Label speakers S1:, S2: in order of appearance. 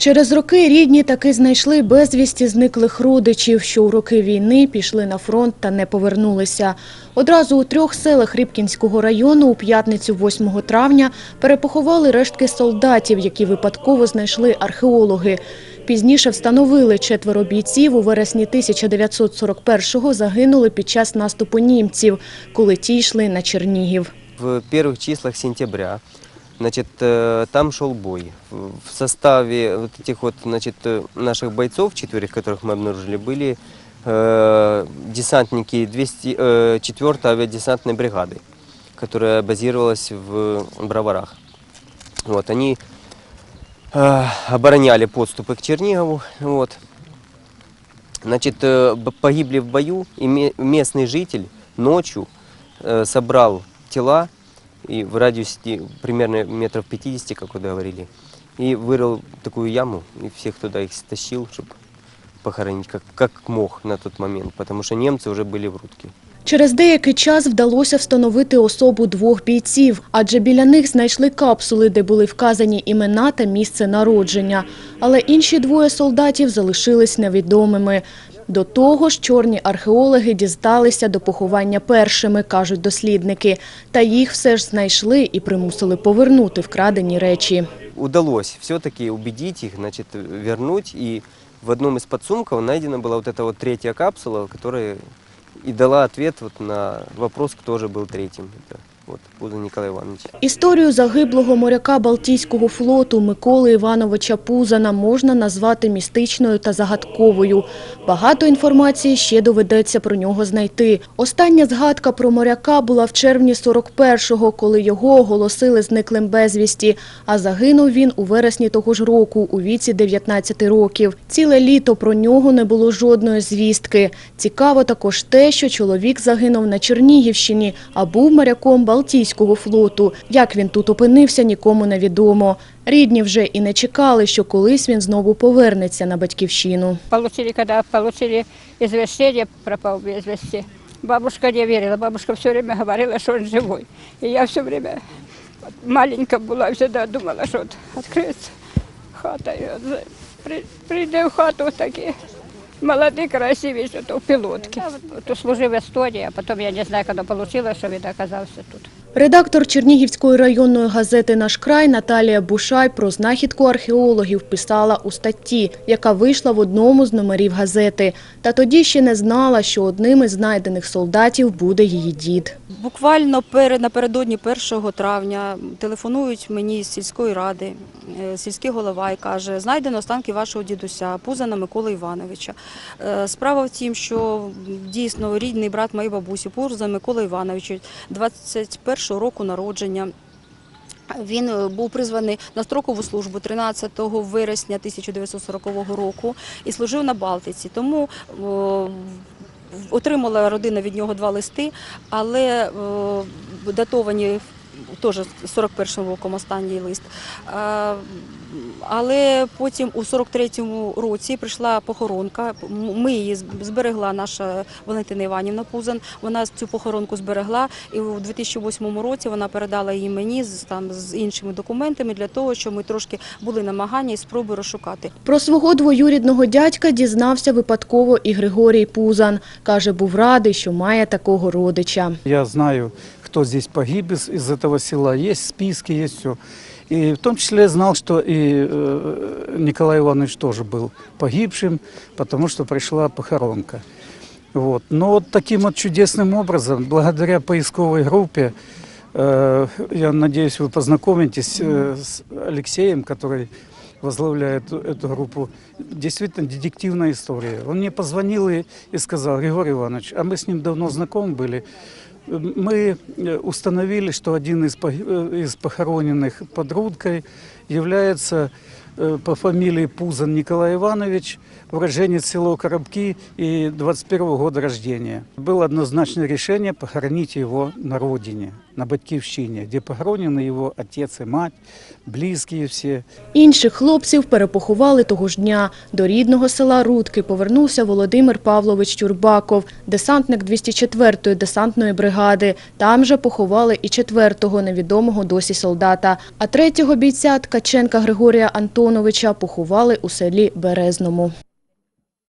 S1: Через роки рідні таки знайшли безвісті зниклих родичів, що у роки війни пішли на фронт та не повернулися. Одразу у трьох селах Рибкінського району у п'ятницю 8 травня перепоховали рештки солдатів, які випадково знайшли археологи. Пізніше встановили четверо бійців у вересні 1941-го загинули під час наступу німців, коли ті йшли на Чернігів.
S2: В первых числах сентября значит, э, там шел бой. В составе вот этих вот, значит, э, наших бойцов, четверых, которых мы обнаружили, были э, десантники 204-й авиадесантной бригады, которая базировалась в Броварах. Вот, они э, обороняли подступы к Чернигову. Вот. Значит, э, погибли в бою, и ме- местный житель ночью э, собрал тела и в радиусе ти- примерно метров 50, как вы говорили, и вырыл такую яму, и всех туда их стащил, чтобы похоронить, как, как мог на тот момент, потому что немцы уже были в Рудке.
S1: Через деякий час вдалося встановити особу двох бійців, адже біля них знайшли капсули, де були вказані імена та місце народження. Але інші двоє солдатів залишились невідомими. До того ж, чорні археологи дісталися до поховання першими, кажуть дослідники. Та їх все ж знайшли і примусили повернути вкрадені речі.
S2: Удалось все-таки убедить их, значит, вернуть, и в одном из подсумков найдена была вот эта вот третья капсула, которая и дала ответ вот на вопрос, кто же был третьим. Это вот Пузан Николай Иванович.
S1: Історію загиблого моряка Балтійського флоту Миколи Івановича Пузана можна назвати містичною та загадковою. Багато інформації ще доведеться про нього знайти. Остання згадка про моряка була в червні 41-го, коли його оголосили зниклим безвісті, а загинув він у вересні того ж року, у віці 19 років. Ціле літо про нього не було жодної звістки. Цікаво також те, що чоловік загинув на Чернігівщині, а був моряком Балтійського флоту. Як він тут опинився, нікому не відомо. Рідні вже і не чекали, що колись він знову повернеться на батьківщину.
S3: Получили, когда получили извещение, пропал без вести. Бабушка не верила, бабушка все время говорила, что он живой. И я все время вот, маленькая была, всегда думала, вот откроется хата. Прийде в хату такі молоді, красиві, що то в пілотки. То служив в Естонії, а потім я не знаю, коли вийшло, що він оказався тут.
S1: Редактор Чернігівської районної газети «Наш край» Наталія Бушай про знахідку археологів писала у статті, яка вийшла в одному з номерів газети. Та тоді ще не знала, що одним із знайдених солдатів буде її дід.
S4: Буквально напередодні 1 травня телефонують мені з сільської ради, е, сільський голова і каже, знайдено останки вашого дідуся, Пузана Миколи Івановича. Е, Справа в тім, що дійсно рідний брат моєї бабусі, Пузан Микола Іванович, 21 року народження. Він е, був призваний на строкову службу 13 вересня 1940 року і служив на Балтиці. Тому отримала родина від нього два листи, але о, датовані теж 41-му роком останній лист. Але потім у 43-му році прийшла похоронка. Ми її зберегла наша Валентина Іванівна Пузан. Вона цю похоронку зберегла, і у 2008 році вона передала її мені з там з іншими документами для того, щоб ми трошки були намагання і спроби розшукати.
S1: Про свого двоюрідного дядька дізнався випадково і Григорій Пузан. Каже, був радий, що має такого родича.
S5: Я знаю, кто здесь погиб из, из этого села. Есть списки, есть все. И в том числе я знал, что и э, Николай Иванович тоже был погибшим, потому что пришла похоронка. Вот. Но вот таким вот чудесным образом, благодаря поисковой группе, э, я надеюсь, вы познакомитесь э, с Алексеем, который возглавляет эту, эту группу. Действительно детективная история. Он мне позвонил и, и сказал, Григорий Иванович, а мы с ним давно знакомы были, мы э, установили, что один из, пог- э, из похороненных под Рудкой является э, по фамилии Пузан Николай Иванович, уроженец села Коробки и 21 года рождения. Было однозначное решение похоронить его на родине, на Батькивщине, где похоронены его отец и мать, близкие все.
S1: Інших хлопців перепоховали того ж дня. До рідного села Рудки повернувся Володимир Павлович Тюрбаков, десантник 204-ї десантної бригади. Там же поховали і четвертого невідомого досі солдата. А третього бійця Ткаченка Григорія Антоновича Антоновича поховали у селі Березному.